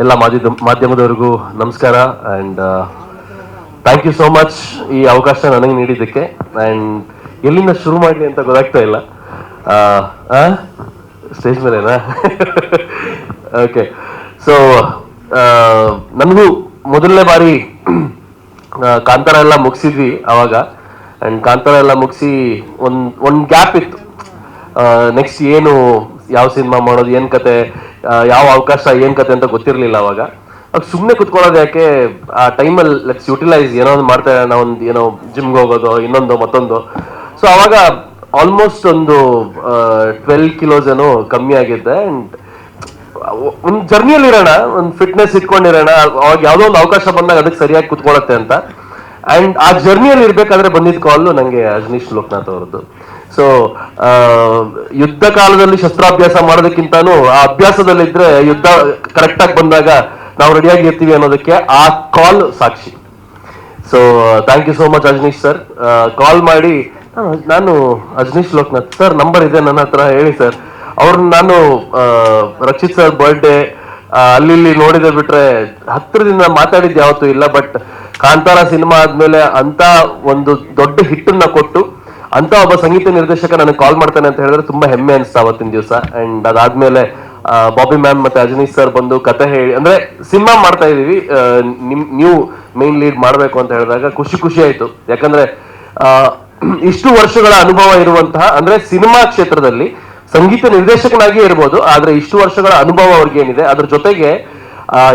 ಎಲ್ಲ ಮಾಧ್ಯಮ, ಮಾಧ್ಯಮದವರಿಗೂ ನಮಸ್ಕಾರ and thank you so much ಈ ಅವಕಾಶ ನನಗೆ ನೀಡಿದ್ದಕ್ಕೆ ಆ್ಯಂಡ್ ಎಲ್ಲಿಂದ ಶುರು ಮಾಡಲಿ ಅಂತ ಗೊತ್ತಾಗ್ತಾ ಇಲ್ಲ. ಸ್ಟೇಜ್ ಮೇಲೆನಾ? ಓಕೆ ಸೊ ನನಗೂ ಮೊದಲನೇ ಬಾರಿ ಕಾಂತಾರ ಎಲ್ಲ ಮುಗಿಸಿದ್ವಿ ಆವಾಗ ಆ್ಯಂಡ್ ಕಾಂತಾರ ಎಲ್ಲ ಮುಗಿಸಿ ಒಂದು ಒಂದು ಗ್ಯಾಪ್ ಇತ್ತು. ನೆಕ್ಸ್ಟ್ ಏನು, ಯಾವ ಸಿನಿಮಾ ಮಾಡೋದು, ಏನು ಕತೆ ಯಾವ ಅವಕಾಶ, ಏನು ಕತೆ ಅಂತ ಗೊತ್ತಿರಲಿಲ್ಲ ಅವಾಗ. ಅವಾಗ ಸುಮ್ಮನೆ ಕುತ್ಕೊಳ್ಳೋದು ಯಾಕೆ, ಆ ಟೈಮಲ್ಲಿ ಲೆಟ್ಸ್ ಯುಟಿಲೈಸ್ ಏನೋ ಒಂದು ಮಾಡ್ತಾ ಇರೋಣ ಒಂದು ಏನೋ ಜಿಮ್ಗೆ ಹೋಗೋದು, ಇನ್ನೊಂದು, ಮತ್ತೊಂದು. ಸೊ ಅವಾಗ ಆಲ್ಮೋಸ್ಟ್ ಒಂದು ಟ್ವೆಲ್ ಕಿಲೋಸ್ ಏನೋ ಕಮ್ಮಿ ಆಗಿದ್ದೆ. ಅಂಡ್ ಒಂದು ಜರ್ನಿಯಲ್ಲಿ ಇರೋಣ ಒಂದು ಫಿಟ್ನೆಸ್ ಇಟ್ಕೊಂಡಿರೋಣ, ಅವಾಗ ಯಾವುದೋ ಒಂದು ಅವಕಾಶ ಬಂದಾಗ ಅದಕ್ಕೆ ಸರಿಯಾಗಿ ಕುತ್ಕೊಳ್ಳುತ್ತೆ ಅಂತ. ಅಂಡ್ ಆ ಜರ್ನಿಯಲ್ಲಿ ಇರಬೇಕಾದ್ರೆ ಬಂದಿದ್ದ ಕಾಲು ನನಗೆ ಅಜನೀಶ್ ಲೋಕನಾಥ್ ಅವರದ್ದು. ಸೊ ಯುದ್ಧ ಕಾಲದಲ್ಲಿ ಶಸ್ತ್ರಾಭ್ಯಾಸ ಮಾಡೋದಕ್ಕಿಂತಾನು ಆ ಅಭ್ಯಾಸದಲ್ಲಿದ್ರೆ ಯುದ್ಧ ಕರೆಕ್ಟ್ ಆಗಿ ಬಂದಾಗ ನಾವು ರೆಡಿಯಾಗಿ ಇರ್ತೀವಿ ಅನ್ನೋದಕ್ಕೆ ಆ call Sakshi. So thank you so much Ajaneesh sir call ಮಾಡಿ, "ನಾನು- ಅಜನೀಶ್ ಲೋಕನಾಥ್ ಸರ್ ನಂಬರ್ ಇದೆ ನನ್ನ ಹತ್ರ ಹೇಳಿ ಸರ್ ಅವ್ರನ್ನ ನಾನು ರಕ್ಷಿತ್ ಸರ್ ಬರ್ಡೇ ಅಲ್ಲಿ ನೋಡಿದೆ ಬಿಟ್ರೆ ಹತ್ತಿರದಿಂದ ಮಾತಾಡಿದ್ದು ಯಾವತ್ತೂ ಇಲ್ಲ ಬಟ್ ಕಾಂತಾರ ಸಿನಿಮಾ ಆದ್ಮೇಲೆ ಅಂತ ಒಂದು ದೊಡ್ಡ ಹಿಟ್ಟನ್ನ ಕೊಟ್ಟು ಅಂತ ಒಬ್ಬ ಸಂಗೀತ ನಿರ್ದೇಶಕ ನನಗೆ ಕಾಲ್ ಮಾಡ್ತಾನೆ ಅಂತ ಹೇಳಿದ್ರೆ ತುಂಬಾ ಹೆಮ್ಮೆ ಅನಿಸ್ತಾ ಅವತ್ತಿನ ದಿವಸ. ಅಂಡ್ ಅದಾದ್ಮೇಲೆ ಬಾಬಿ ಮ್ಯಾಮ್ ಮತ್ತೆ ಅಜನೀಶ್ ಸರ್ ಬಂದು ಕತೆ ಹೇಳಿ, ಅಂದ್ರೆ ಸಿನಿಮಾ ಮಾಡ್ತಾ ಇದೀವಿ ನಿಮ್, ನೀವು ಮೇನ್ ಲೀಡ್ ಮಾಡಬೇಕು ಅಂತ ಹೇಳಿದಾಗ ಖುಷಿ ಖುಷಿ ಆಯ್ತು. ಯಾಕಂದ್ರೆ ಇಷ್ಟು ವರ್ಷಗಳ ಅನುಭವ ಇರುವಂತಹ, ಅಂದ್ರೆ ಸಿನಿಮಾ ಕ್ಷೇತ್ರದಲ್ಲಿ ಸಂಗೀತ ನಿರ್ದೇಶಕನಾಗಿ ಇರ್ಬೋದು, ಆದ್ರೆ ಇಷ್ಟು ವರ್ಷಗಳ ಅನುಭವ ಅವ್ರಿಗೇನಿದೆ, ಅದ್ರ ಜೊತೆಗೆ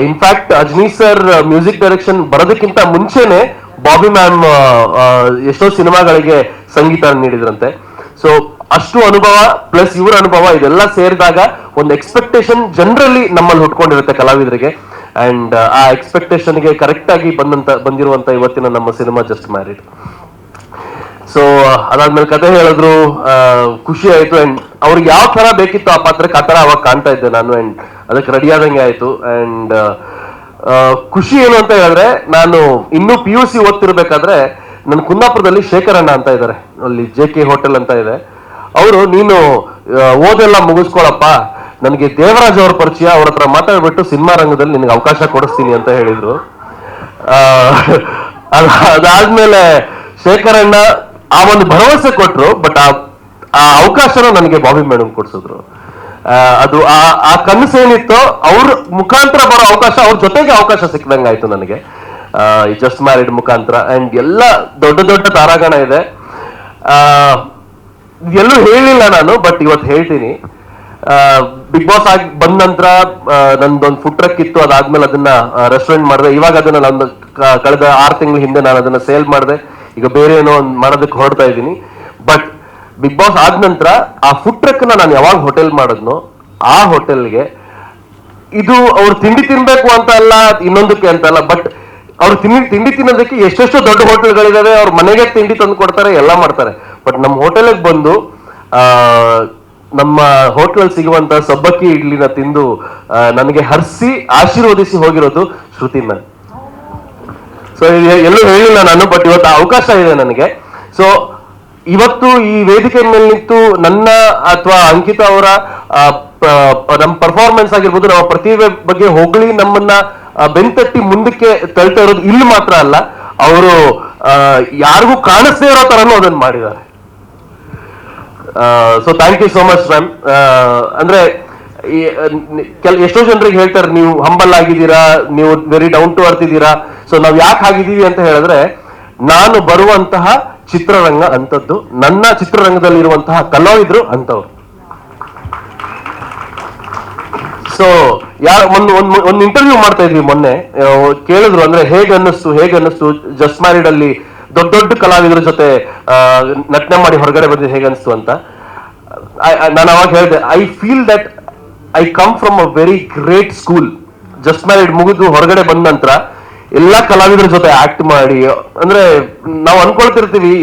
in fact Ajaneesh sir music direction ಬರೋದಕ್ಕಿಂತ ಮುಂಚೆನೆ ಬಾಬಿ ಮ್ಯಾಮ್ ಎಷ್ಟೋ ಸಿನಿಮಾಗಳಿಗೆ ಸಂಗೀತ ನೀಡಿದ್ರಂತೆ. ಸೊ ಅಷ್ಟು ಅನುಭವ ಪ್ಲಸ್ ಇವರ ಅನುಭವ ಇದೆಲ್ಲ ಸೇರಿದಾಗ ಒಂದು ಎಕ್ಸ್ಪೆಕ್ಟೇಷನ್ ಜನರಲಿ ನಮ್ಮಲ್ಲಿ ಹುಟ್ಕೊಂಡಿರುತ್ತೆ ಕಲಾವಿದರಿಗೆ. ಅಂಡ್ ಆ ಎಕ್ಸ್ಪೆಕ್ಟೇಷನ್ಗೆ ಕರೆಕ್ಟ್ ಆಗಿ ಬಂದಂತ, ಬಂದಿರುವಂತ ಇವತ್ತಿನ ನಮ್ಮ ಸಿನಿಮಾ ಜಸ್ಟ್ ಮ್ಯಾರಿಡ್ ಸೊ ಅದಾದ್ಮೇಲೆ ಕತೆ ಹೇಳಿದ್ರು ಖುಷಿ ಆಯ್ತು ಅಂಡ್ ಅವ್ರಿಗೆ ಯಾವ ತರ ಬೇಕಿತ್ತು ಆ ಪಾತ್ರಕ್ಕೆ ಆ ತರ ಅವಾಗ ಕಾಣ್ತಾ ಇದ್ದೆ ನಾನು ಅಂಡ್ ಅದಕ್ಕೆ ರೆಡಿ ಆದಂಗೆ ಆಯ್ತು. ಅಂಡ್ ಖುಷಿ ಏನು ಅಂತ ಹೇಳಿದ್ರೆ, ನಾನು ಇನ್ನೂ ಪಿ ಯು ಸಿ ಓದ್ತಿರ್ಬೇಕಾದ್ರೆ ನನ್ನ ಕುಂದಾಪುರದಲ್ಲಿ ಶೇಖರಣ್ಣ ಅಂತ ಇದ್ದಾರೆ ಅಲ್ಲಿ ಜೆ ಕೆ ಹೋಟೆಲ್ ಅಂತ ಇದೆ. ಅವರು, ನೀನು ಓದೆಲ್ಲ ಮುಗಿಸ್ಕೊಳಪ್ಪ. ನನಗೆ ದೇವರಾಜ್ ಅವ್ರ ಪರಿಚಯ, ಅವ್ರ ಹತ್ರ ಮಾತಾಡ್ಬಿಟ್ಟು ಸಿನಿಮಾ ರಂಗದಲ್ಲಿ ನಿನಗೆ ಅವಕಾಶ ಕೊಡಿಸ್ತೀನಿ ಅಂತ ಹೇಳಿದ್ರು. ಅದಾದ್ಮೇಲೆ ಶೇಖರಣ್ಣ ಆ ಒಂದು ಭರವಸೆ ಕೊಟ್ಟರು ಬಟ್ ಆ ಅವಕಾಶನ ನನಗೆ ಬಾಬಿ ಮೇಡಮ್ ಕೊಡ್ಸಿದ್ರು. ಅದು ಆ ಆ ಕನಸು ಏನಿತ್ತೋ ಅವ್ರ ಮುಖಾಂತರ ಬರೋ ಅವಕಾಶ, ಅವ್ರ ಜೊತೆಗೆ ಅವಕಾಶ ಸಿಕ್ಕಿದಂಗೆ ಆಯ್ತು ನನಗೆ. ಜಸ್ಟ್ ಮ್ಯಾರಿಡ್ ಮುಖಾಂತರ. ಅಂಡ್ ಎಲ್ಲ ದೊಡ್ಡ ದೊಡ್ಡ ತಾರಾಗಣ ಇದೆ. ಎಲ್ಲೂ ಹೇಳಿಲ್ಲ ನಾನು ಬಟ್ ಇವತ್ತು ಹೇಳ್ತೀನಿ. ಬಿಗ್ ಬಾಸ್ ಆಗಿ ಬಂದ ನಂತರ ನಂದೊಂದು ಫುಡ್ ಟ್ರಕ್ ಇತ್ತು, ಅದಾದ್ಮೇಲೆ ಅದನ್ನ ರೆಸ್ಟೋರೆಂಟ್ ಮಾಡಿದೆ. ಇವಾಗ ಅದನ್ನ ನಾನು ಕಳೆದ ಆರು ತಿಂಗಳ ಹಿಂದೆ ನಾನು ಅದನ್ನ ಸೇಲ್ ಮಾಡಿದೆ. ಈಗ ಬೇರೆ ಏನೋ ಒಂದು ಮಾಡೋದಕ್ಕೆ ಹೊರಡ್ತಾ ಇದ್ದೀನಿ. ಬಿಗ್ ಬಾಸ್ ಆದ ನಂತರ ಆ ಫುಡ್ ಟ್ರಕ್ ನಾನು ಯಾವಾಗ ಹೋಟೆಲ್ ಮಾಡಿದ್ನೋ, ಆ ಹೋಟೆಲ್ಗೆ ಇದು ಅವ್ರು ತಿಂಡಿ ತಿನ್ಬೇಕು ಅಂತ ಅಲ್ಲ, ಇನ್ನೊಂದಕ್ಕೆ ಅಂತ ಅಲ್ಲ ಬಟ್ ಅವ್ರು ತಿಂಡಿ ತಿಂಡಿ ತಿನ್ನೋದಕ್ಕೆ ಎಷ್ಟೆಷ್ಟು ದೊಡ್ಡ ಹೋಟೆಲ್ಗಳಿದಾವೆ, ಅವ್ರ ಮನೆಗೆ ತಿಂಡಿ ತಂದು ಕೊಡ್ತಾರೆ ಎಲ್ಲ ಮಾಡ್ತಾರೆ. ಬಟ್ ನಮ್ಮ ಹೋಟೆಲಿಗೆ ಬಂದು ನಮ್ಮ ಹೋಟೆಲ್ ಸಿಗುವಂತ ಸಬ್ಬಕ್ಕಿ ಇಡ್ಲಿನ ತಿಂದು ನನಗೆ ಹರಿಸಿ, ಆಶೀರ್ವದಿಸಿ ಹೋಗಿರೋದು ಶ್ರುತಿ ಮ್ಯಾಮ್ ಸೊ ಎಲ್ಲೂ ಹೇಳಿಲ್ಲ ನಾನು ಬಟ್ ಇವತ್ತು ಅವಕಾಶ ಇದೆ ನನಗೆ. ಸೊ ಇವತ್ತು ಈ ವೇದಿಕೆ ಮೇಲೆ ನಿಂತು ನನ್ನ ಅಥವಾ ಅಂಕಿತ ಅವರ ನಮ್ಮ ಪರ್ಫಾರ್ಮೆನ್ಸ್ ಆಗಿರ್ಬೋದು, ನಮ್ಮ ಪ್ರತಿಭೆ ಬಗ್ಗೆ ಹೊಗಳಿ ನಮ್ಮನ್ನ ಬೆಂತಟ್ಟಿ ಮುಂದಕ್ಕೆ ತಳ್ತಾ ಇರೋದು ಇಲ್ಲಿ ಮಾತ್ರ ಅಲ್ಲ, ಅವರು ಯಾರಿಗೂ ಕಾಣಿಸ್ತೇ ಇರೋ ತರನು ಅದನ್ನ ಮಾಡಿದ್ದಾರೆ. So thank you so much ma'am ಅಂದ್ರೆ ಕೆಲ, ಎಷ್ಟೋ ಜನರಿಗೆ ಹೇಳ್ತಾರೆ, ನೀವು ಹಂಬಲ್ ಆಗಿದ್ದೀರಾ, ನೀವು ವೆರಿ ಡೌನ್ ಟು ಅರ್ತ್ ಇದ್ದೀರಾ ಸೊ ನಾವು ಯಾಕೆ ಆಗಿದ್ದೀವಿ ಅಂತ ಹೇಳಿದ್ರೆ, ನಾನು ಬರುವಂತಹ ಚಿತ್ರರಂಗ ಅಂತದ್ದು ನನ್ನ ಚಿತ್ರರಂಗದಲ್ಲಿ ಇರುವಂತಹ ಕಲಾವಿದರು ಅಂತವ್ರು ಸೊ ಯಾರ, ಒಂದು ಒಂದು ಒಂದು ಇಂಟರ್ವ್ಯೂ ಮಾಡ್ತಾ ಇದ್ವಿ ಮೊನ್ನೆ. ಕೇಳಿದ್ರು ಅಂದ್ರೆ ಹೇಗೆ ಅನ್ನಿಸ್ತು ಹೇಗೆ ಅನ್ನಿಸ್ತು? ಜಸ್ಟ್ ಮ್ಯಾರಿಡ್ ಅಲ್ಲಿ ದೊಡ್ಡ ದೊಡ್ಡ ಕಲಾವಿದರ ಜೊತೆ ನಟನೆ ಮಾಡಿ ಹೊರಗಡೆ ಬಂದಿದ್ದು ಹೇಗೆ ಅನ್ನಿಸ್ತು ಅಂತ. ನಾನು ಅವಾಗ ಹೇಳಿದೆ I feel that I come from a very great school just married ಮುಗಿದು ಹೊರಗಡೆ ಬಂದ ನಂತರ ಎಲ್ಲಾ ಕಲಾವಿದರ ಜೊತೆ ಆಕ್ಟ್ ಮಾಡಿ, ಅಂದ್ರೆ ನಾವು ಅನ್ಕೊಳ್ತಿರ್ತೀವಿ,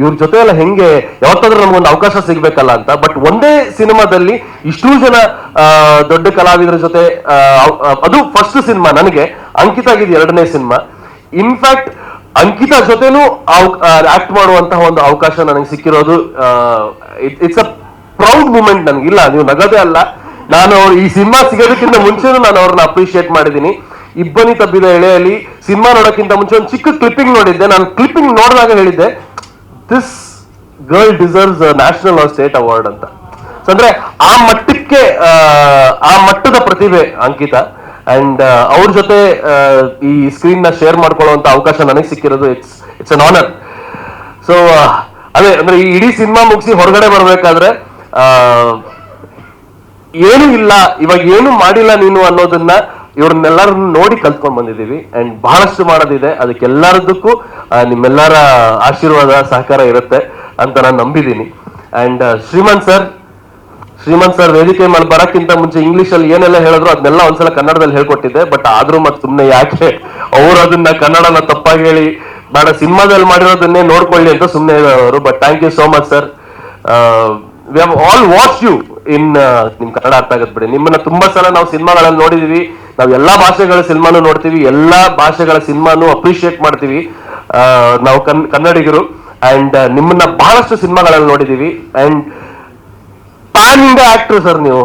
ಇವ್ರ ಜೊತೆ ಎಲ್ಲ ಹೆಂಗೆ, ಯಾವತ್ತಾದ್ರೂ ನಮ್ಗೊಂದು ಅವಕಾಶ ಸಿಗ್ಬೇಕಲ್ಲ ಅಂತ. ಬಟ್ ಒಂದೇ ಸಿನಿಮಾದಲ್ಲಿ ಇಷ್ಟು ಜನ ದೊಡ್ಡ ಕಲಾವಿದರ ಜೊತೆ ಅದು ಫಸ್ಟ್ ಸಿನಿಮಾ ನನಗೆ, ಅಂಕಿತ ಆಗಿದೆ ಎರಡನೇ ಸಿನಿಮಾ. ಇನ್ಫ್ಯಾಕ್ಟ್ ಅಂಕಿತ ಜೊತೆನೂ ಆಕ್ಟ್ ಮಾಡುವಂತಹ ಒಂದು ಅವಕಾಶ ನನಗೆ ಸಿಕ್ಕಿರೋದು ಇಟ್ಸ್ ಅ ಪ್ರೌಡ್ ಮೂಮೆಂಟ್ ನನಗಿಲ್ಲ ನೀವು ನಗದೇ ಅಲ್ಲ. ನಾನು ಈ ಸಿನಿಮಾ ಸಿಗೋದಕ್ಕಿಂತ ಮುಂಚೆನೂ ನಾನು ಅವ್ರನ್ನ ಅಪ್ರಿಶಿಯೇಟ್ ಮಾಡಿದ್ದೀನಿ. ಇಬ್ಬನಿ ತಬ್ಬಿದ ಎಳೆಯಲ್ಲಿ ಸಿನಿಮಾ ನೋಡೋಕ್ಕಿಂತ ಮುಂಚೆ ಒಂದು ಚಿಕ್ಕ ಕ್ಲಿಪ್ಪಿಂಗ್ ನೋಡಿದ್ದೆ. ನಾನು ಕ್ಲಿಪ್ಪಿಂಗ್ ನೋಡಿದಾಗ ಹೇಳಿದ್ದೆ this girl deserves national or state award ಅಂತ. ಅಂದ್ರೆ ಆ ಮಟ್ಟಕ್ಕೆ ಆ, ಮಟ್ಟದ ಪ್ರತಿಭೆ ಅಂಕಿತ. ಅಂಡ್ ಅವ್ರ ಜೊತೆ ಈ ಸ್ಕ್ರೀನ್ನ ಶೇರ್ ಮಾಡ್ಕೊಳ್ಳುವಂತ ಅವಕಾಶ ನನಗೆ ಸಿಕ್ಕಿರೋದು it's it's an honour so ಅದೇ ಅಂದ್ರೆ ಈ ಇಡೀ ಸಿನಿಮಾ ಮುಗಿಸಿ ಹೊರಗಡೆ ಬರ್ಬೇಕಾದ್ರೆ ಏನೂ ಇಲ್ಲ ಇವಾಗ ಏನು ಮಾಡಿಲ್ಲ ನೀನು ಅನ್ನೋದನ್ನ ಇವ್ರನ್ನೆಲ್ಲರನ್ನು ನೋಡಿ ಕಲ್ತ್ಕೊಂಡ್ ಬಂದಿದ್ದೀವಿ. ಅಂಡ್ ಬಹಳಷ್ಟು ಮಾಡೋದಿದೆ. ಅದಕ್ಕೆಲ್ಲರದಕ್ಕೂ ನಿಮ್ಮೆಲ್ಲರ ಆಶೀರ್ವಾದ, ಸಹಕಾರ ಇರುತ್ತೆ ಅಂತ ನಾನು ನಂಬಿದ್ದೀನಿ. And Shrimant sir Shrimant sir ವೇದಿಕೆ ಮೇಲೆ ಬರೋಕ್ಕಿಂತ ಮುಂಚೆ ಇಂಗ್ಲಿಷ್ ಅಲ್ಲಿ ಏನೆಲ್ಲ ಹೇಳಿದ್ರು ಅದನ್ನೆಲ್ಲ ಒಂದ್ಸಲ ಕನ್ನಡದಲ್ಲಿ ಹೇಳ್ಕೊಟ್ಟಿದ್ದೆ. ಬಟ್ ಆದ್ರೂ ಮತ್ತೆ ಸುಮ್ಮನೆ ಯಾಕೆ ಅವ್ರು ಅದನ್ನ ಕನ್ನಡನ ತಪ್ಪಾಗಿ ಹೇಳಿ, ಬೇಡ, ಸಿನಿಮಾದಲ್ಲಿ ಮಾಡಿರೋದನ್ನೇ ನೋಡ್ಕೊಳ್ಳಿ ಅಂತ ಸುಮ್ಮನೆ ಅವರು but thank you so much sir we all watch you in ನಿಮ್ ಕನ್ನಡ ಅರ್ಥ ಆಗತ್ ಬಿಡಿ. ನಿಮ್ಮನ್ನ ತುಂಬಾ ಸಲ ನಾವು ಸಿನಿಮಾಗಳಲ್ಲಿ ನೋಡಿದೀವಿ. ನಾವು ಎಲ್ಲಾ ಭಾಷೆಗಳ ಸಿನಿಮಾನು ನೋಡ್ತೀವಿ, ಎಲ್ಲಾ ಭಾಷೆಗಳ ಸಿನಿಮಾನು ಅಪ್ರಿಶಿಯೇಟ್ ಮಾಡ್ತೀವಿ. ನಾವು ಕನ್, ಕನ್ನಡಿಗರು. ಅಂಡ್ ನಿಮ್ಮನ್ನ ಬಹಳಷ್ಟು ಸಿನಿಮಾಗಳಲ್ಲಿ ನೋಡಿದೀವಿ. And pan India actor sir ನೀವು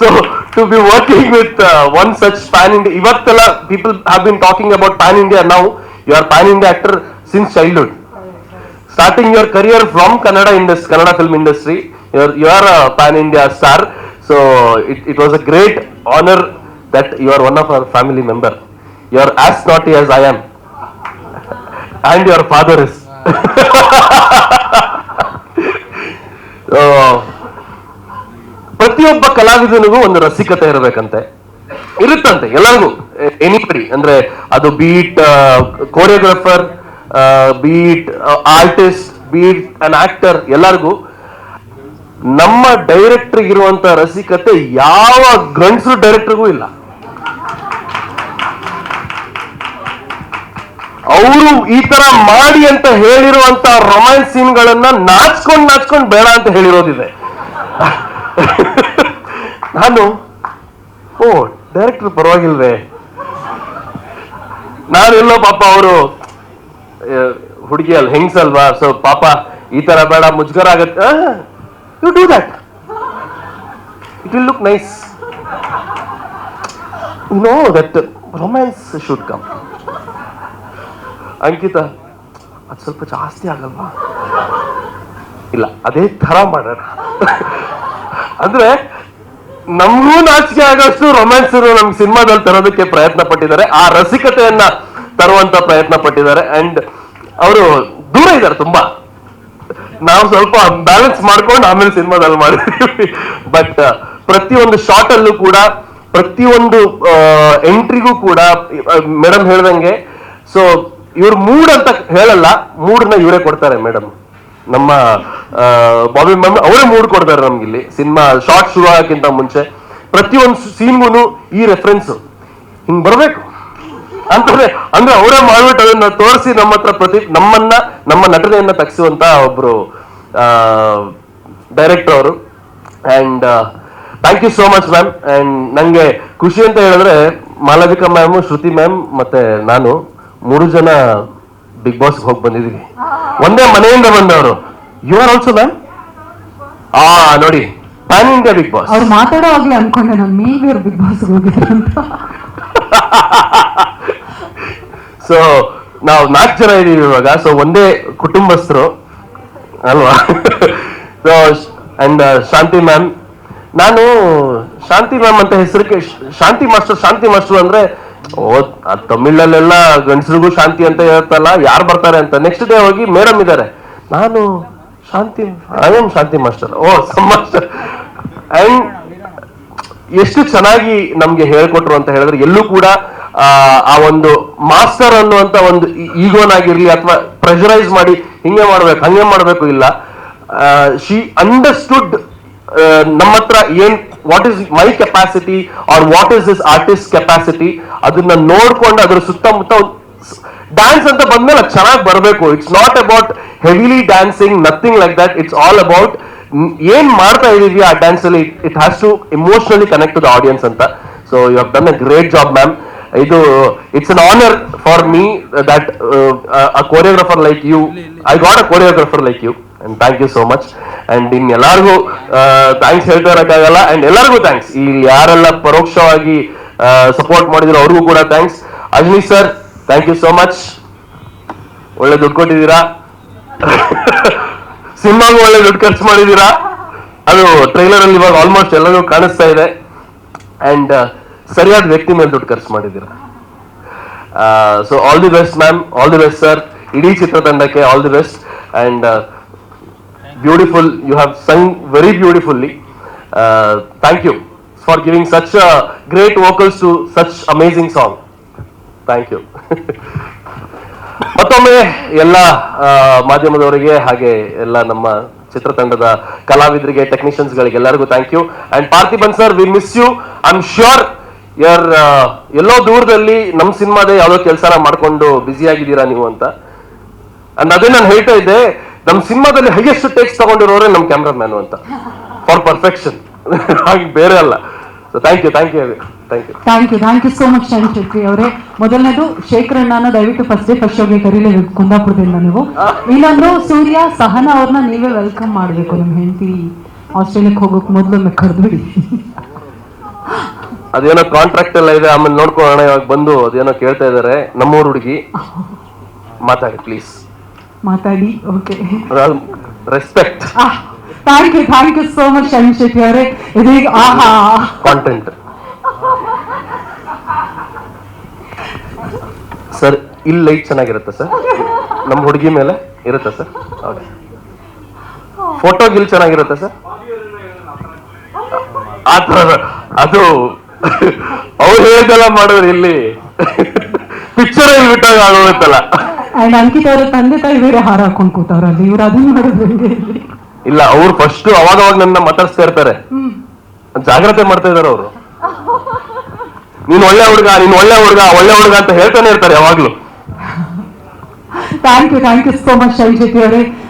so to be working with one such pan India ಇವತ್ತೆಲ್ಲ people have been talking about pan India ನಾವು you are pan India actor since childhood starting your career from Kannada industry Kannada film industry your you pan India star so it it was a great honour that you are one of our family member you are as not as I am and your father is ಪ್ರತಿಯೊಬ್ಬ ಕಲಾವಿದನಿಗೂ ಒಂದು ರಸಿಕತೆ ಇರಬೇಕಂತೆ. ಇರುತ್ತಂತೆ ಎಲ್ಲರಿಗೂ. Anybody ಅಂದ್ರೆ ಅದು be it choreographer be it artist be it an actor ಎಲ್ಲರಿಗೂ ನಮ್ಮ director ಇರುವಂತ ರಸಿಕತೆ ಯಾವ ಗಂಡಸರು ಡೈರೆಕ್ಟರ್ಗೂ ಇಲ್ಲ. ಅವರು ಈ ತರ ಮಾಡಿ ಅಂತ ಹೇಳಿರುವಂತ ರೊಮ್ಯಾನ್ಸ್ ಸೀನ್ಗಳನ್ನ ನಾಚ್ಕೊಂಡು ನಾಚ್ಕೊಂಡು ಬೇಡ ಅಂತ ಹೇಳಿರೋದಿದೆ. ನಾನು, ಓ ಡೈರೆಕ್ಟರ್ ಪರವಾಗಿಲ್ವೇ. ನಾನೆಲ್ಲೋ ಪಾಪ ಅವರು ಹುಡುಗಿ ಅಲ್ಲಿ ಹೆಂಗ್ಸಲ್ವಾ, ಸೊ ಪಾಪ ಈ ತರ ಬೇಡ, ಮುಜುಗರ ಆಗತ್ತೆ. You do that it will look nice no that romance should come Ankita ಅದು ಸ್ವಲ್ಪ ಜಾಸ್ತಿ ಆಗಲ್ವಾ? ಇಲ್ಲ, ಅದೇ ಥರ ಮಾಡೋಣ. ಅಂದ್ರೆ ನಮಗೂ ನಾಚಿಕೆ ಆಗೋಷ್ಟು ರೊಮ್ಯಾನ್ಸ್ ನಮ್ ಸಿನಿಮಾದಲ್ಲಿ ತರೋದಕ್ಕೆ ಪ್ರಯತ್ನ ಪಟ್ಟಿದ್ದಾರೆ. ಆ ರಸಿಕತೆಯನ್ನ ತರುವಂತ ಪ್ರಯತ್ನ ಪಟ್ಟಿದ್ದಾರೆ. ಅಂಡ್ ಅವರು ದೂರ ಇದ್ದಾರೆ ತುಂಬಾ. ನಾವು ಸ್ವಲ್ಪ ಬ್ಯಾಲೆನ್ಸ್ ಮಾಡ್ಕೊಂಡು ಆಮೇಲೆ ಸಿನಿಮಾದಲ್ಲಿ ಮಾಡಿದ್ವಿ. ಬಟ್ ಪ್ರತಿಯೊಂದು ಶಾರ್ಟ್ ಅಲ್ಲೂ ಕೂಡ, ಪ್ರತಿಯೊಂದು ಎಂಟ್ರಿಗೂ ಕೂಡ ಮೇಡಮ್ ಹೇಳ್ದಂಗೆ. ಸೊ ಇವ್ರ ಮೂಡ್ ಅಂತ ಹೇಳಲ್ಲ ಮೂಡ್ನ ಇವರೇ ಕೊಡ್ತಾರೆ ಮೇಡಮ್ ನಮ್ಮ ಬಾಬಿ ಮ್ಯಾಮ್ ಅವರೇ ಮೂಡ್ ಕೊಡ್ತಾರೆ ನಮ್ಗೆ ಇಲ್ಲಿ ಸಿನಿಮಾ ಶಾರ್ಟ್ ಶುರು ಆಗಕ್ಕಿಂತ ಮುಂಚೆ. ಪ್ರತಿಯೊಂದು ಸೀನ್ಗೂ ಈ ರೆಫರೆನ್ಸ್ ಹಿಂಗ್ ಬರ್ಬೇಕು. ಅಂತಂದ್ರೆ ಅಂದ್ರೆ ಅವರೇ ಮಾಡ್ಬಿಟ್ಟು ಅದನ್ನ ತೋರಿಸಿ ನಮ್ಮ ಹತ್ರ ಪ್ರತಿ ನಮ್ಮನ್ನ ನಮ್ಮ ನಟನೆಯನ್ನ ತಗ್ಸುವಂತ ಒಬ್ರು ಡೈರೆಕ್ಟರ್ ಅವರು. And thank you so much ma'am and ನಂಗೆ ಖುಷಿ ಅಂತ ಹೇಳಿದ್ರೆ ಮಾಲವಿಕಾ ಮ್ಯಾಮ್ ಶ್ರುತಿ ಮ್ಯಾಮ್ ಮತ್ತೆ ನಾನು ಮೂರು ಜನ ಬಿಗ್ ಬಾಸ್ ಹೋಗಿ ಬಂದಿದೀವಿ. ಒಂದೇ ಮನೆಯಿಂದ ಬಂದವರು. ಯು ಆರ್ ಆಲ್ಸೋ ಮ್ಯಾಮ್ ಆ ನೋಡಿ ಪ್ಯಾನ್ ಇಂಡಿಯಾ ಬಿಗ್ ಬಾಸ್ ಅವ್ರು ಮಾತಾಡೋ ಆಗ್ಲೇ ಅನ್ಕೊಂಡೆ ನಾನು ಮೇಬಿ ಅವ್ರು ಬಿಗ್ ಬಾಸ್ ಹೋಗಿದ್ರು ಅಂತ ಸೊ ನಾವು ನಾಲ್ಕು ಜನ ಇದೀವಿ ಇವಾಗ. ಸೊ ಒಂದೇ ಕುಟುಂಬಸ್ಥರು. ಅಲ್ವಾ? So and Shanti ma'am. ನಾನು ಶಾಂತಿ ಮ್ಯಾಮ್ ಅಂತ ಹೆಸರಿಗೆ ಶಾಂತಿ ಮಾಸ್ಟರ್ ಶಾಂತಿ ಮಾಸ್ಟರ್ ಅಂದ್ರೆ, ಓ ತಮಿಳಲ್ಲೆಲ್ಲ ಗಂಡಸರಿಗೂ ಶಾಂತಿ ಅಂತ ಹೇಳ್ತಲ್ಲ ಯಾರು ಬರ್ತಾರೆ ಅಂತ. ನೆಕ್ಸ್ಟ್ ಡೇ ಹೋಗಿ ಮೇಡಮ್ ಇದ್ದಾರೆ ನಾನು Shanti I am Shanti master. Oh master. And ಎಷ್ಟು ಚೆನ್ನಾಗಿ ನಮ್ಗೆ ಹೇಳ್ಕೊಟ್ರು ಅಂತ ಹೇಳಿದ್ರೆ, ಎಲ್ಲೂ ಕೂಡ ಆ, ಒಂದು ಮಾಸ್ಟರ್ ಅನ್ನುವಂತ ಒಂದು ಈಗೋನಾಗಿರ್ಲಿ ಅಥವಾ ಪ್ರೆಷರೈಸ್ ಮಾಡಿ ಹಿಂಗೆ ಮಾಡ್ಬೇಕು ಹಂಗೆ ಮಾಡ್ಬೇಕು ಇಲ್ಲ. ಶಿ ಅಂಡರ್ಸ್ಟುಡ್ ನಮ್ಮ ಹತ್ರ ಏನ್ what is my capacity or what is this artist capacity ಅದನ್ನ ನೋಡ್ಕೊಂಡು ಅದ್ರ ಸುತ್ತಮುತ್ತ ಡ್ಯಾನ್ಸ್ ಅಂತ ಬಂದ್ಮೇಲೆ ಅದು ಚೆನ್ನಾಗಿ ಬರಬೇಕು. It's not about heavily dancing nothing like that it's all about ಏನ್ ಮಾಡ್ತಾ ಇದೀವಿ ಆ ಡ್ಯಾನ್ಸ್ ಅಲ್ಲಿ it has to emotionally connect to the audience ಅಂತ. So you have done a great job ma'am ಇದು it's an honour for me that a choreographer like you I got a choreographer like you and thank you so much and in ಎಲ್ಲಾರ್ಗೂ thanks ಹೇಳ್ತಾ ಇರೋಕ್ಕಾಗಲ್ಲ and ಎಲ್ಲರಿಗೂ thanks ಇಲ್ಲಿ ಯಾರೆಲ್ಲ ಪರೋಕ್ಷವಾಗಿ support ಮಾಡಿದ್ರು ಅವ್ರಿಗೂ ಕೂಡ thanks Ajni sir thank you so much ಒಳ್ಳೆ ದುಡ್ಡು ಕೊಟ್ಟಿದ್ದೀರಾ? ಸಿನಿಮಾಗೂ ಒಳ್ಳೆ ದುಡ್ಡು ಖರ್ಚು ಮಾಡಿದ್ದೀರಾ? ಅದು ಟ್ರೈಲರ್ ಅಲ್ಲಿ ಇವಾಗ ಆಲ್ಮೋಸ್ಟ್ ಎಲ್ಲರಿಗೂ ಕಾಣಿಸ್ತಾ ಇದೆ. ಅಂಡ್ ಸರಿಯಾದ ವ್ಯಕ್ತಿ ಮೇಲೆ ದುಡ್ಡು ಖರ್ಚು ಮಾಡಿದ್ದೀರಾ? So all the best ma'am all the best sir ಇಡೀ ಚಿತ್ರತಂಡಕ್ಕೆ all the best and beautiful you have sung very beautifully thank you for giving such great vocals to such amazing song thank you ಮತ್ತೊಮ್ಮೆ ಎಲ್ಲ ಮಾಧ್ಯಮದವರಿಗೆ ಹಾಗೆ ಎಲ್ಲ ನಮ್ಮ ಚಿತ್ರತಂಡದ ಕಲಾವಿದರಿಗೆ technicians ಗಳಿಗೆ ಎಲ್ಲರಿಗೂ thank you and Parthiban sir we miss you I am sure ಯರ್ ಎಲ್ಲೋ ದೂರದಲ್ಲಿ ನಮ್ಮ ಸಿನಿಮಾದೇ ಯಾವ್ದೋ ಕೆಲಸ ಮಾಡ್ಕೊಂಡು ಬ್ಯುಸಿ ಆಗಿದ್ದೀರಾ ನೀವು ಅಂತ. ಅಂಡ್ ಅದೇ ನಾನು ಹೇಳ್ತಾ ಇದ್ದೆ ನಮ್ಮ ಸಿನಿಮಾದಲ್ಲಿ ಹೈಯೆಸ್ಟ್ ಟೇಕ್ಸ್ ತಗೊಂಡಿರೋರೆ ನಮ್ಮ ಕ್ಯಾಮ್ರಾಮ್ಯಾನು ಅಂತ. ಫಾರ್ ಪರ್ಫೆಕ್ಷನ್ ಹಾಗೆ ಬೇರೆ ಅಲ್ಲ. So thank you thank you thank you thank you thank you so much Shine Shetty ಅವರೇ. ಮೊದಲನೇದು ಶೇಖರಣ್ಣನ ದಯವಿಟ್ಟು ಫಸ್ಟ್ ಡೇ ಫಸ್ಟ್ ಶೋಗೆ ಕರೀಲೇಬೇಕು, ಕುಂದಾಪುರದಿಂದ ನೀವು. ಇನ್ನೊಂದು ಸೂರ್ಯ, ಸಹನ ಅವ್ರನ್ನ ನೀವೇ ವೆಲ್ಕಮ್ ಮಾಡಬೇಕು ನಿಮ್ಮ ಹೆಂಡತಿ ಆಸ್ಟ್ರೇಲಿಯಾಕ್ಕೆ ಹೋಗೋಕೆ ಮೊದಲೊಮ್ಮೆ ಕರೆದ್ಬಿಡಿ. ಅದೇನೋ ಕಾಂಟ್ರಾಕ್ಟ್ ಎಲ್ಲ ಇದೆ ಆಮೇಲೆ ನೋಡ್ಕೊಳ್ಳೋಣ ಇವಾಗ ಬಂದು ಅದೇನೋ ಕೇಳ್ತಾ ಇದಾರೆ. ನಮ್ಮೂರ್ ಹುಡುಗಿ. ಮಾತಾಡಿ ಪ್ಲೀಸ್ ಮಾತಾಡಿ okay respect thank you thank you so much Shine Shetty ಅವರೇ. ಇದೀಗ ಆಹಾ. ಕಾಂಟೆಂಟ್ ಸರ್ ಇಲ್ಲಿ ಲೈಟ್ ಚೆನ್ನಾಗಿರುತ್ತೆ ಸರ್? ನಮ್ಮ ಹುಡುಗಿ ಮೇಲೆ ಇರುತ್ತೆ ಸರ್? ಓಕೆ ಫೋಟೋ ಗಿಲ್ ಚೆನ್ನಾಗಿರುತ್ತೆ ಸರ್? ಆ ಥರ ಅದು ಅವ್ರು ಹೇಳಿದೆಲ್ಲ ಮಾಡೋದು ಇಲ್ಲಿ ಪಿಕ್ಚರ್ ಅಲ್ಲಿ ಬಿಟ್ಟಾಗ ಆಗೋಗುತ್ತಲ್ಲ ಅಂಡ್ ಅಂಕಿತ್ ಅವರ ತಂದೆ ತಾಯಿ ಬೇರೆ ಹಾರ ಹಾಕೊಂಡು ಕೂತವ್ರಲ್ಲಿ ಇವ್ರು ಅದನ್ನ ಮಾಡಿದ್ರೆ ಹೆಂಗೆ ಇಲ್ಲಿ? ಇಲ್ಲ ಅವ್ರು ಫಸ್ಟ್ ಅವಾಗ ಅವಾಗ ನನ್ನ ಮಾತಾಡ್ಸ್ತಾ ಇರ್ತಾರೆ. ಜಾಗ್ರತೆ ಮಾಡ್ತಾ ಇದಾರೆ ಅವರು. ನೀನ್ ಒಳ್ಳೆ ಹುಡುಗ ನೀನ್ ಒಳ್ಳೆ ಹುಡುಗ ಒಳ್ಳೆ ಹುಡುಗ ಅಂತ ಹೇಳ್ತಾನೆ ಇರ್ತಾರೆ ಯಾವಾಗ್ಲೂ. Thank you thank you so much ಶೈಜಿತಿ ಅವರೇ.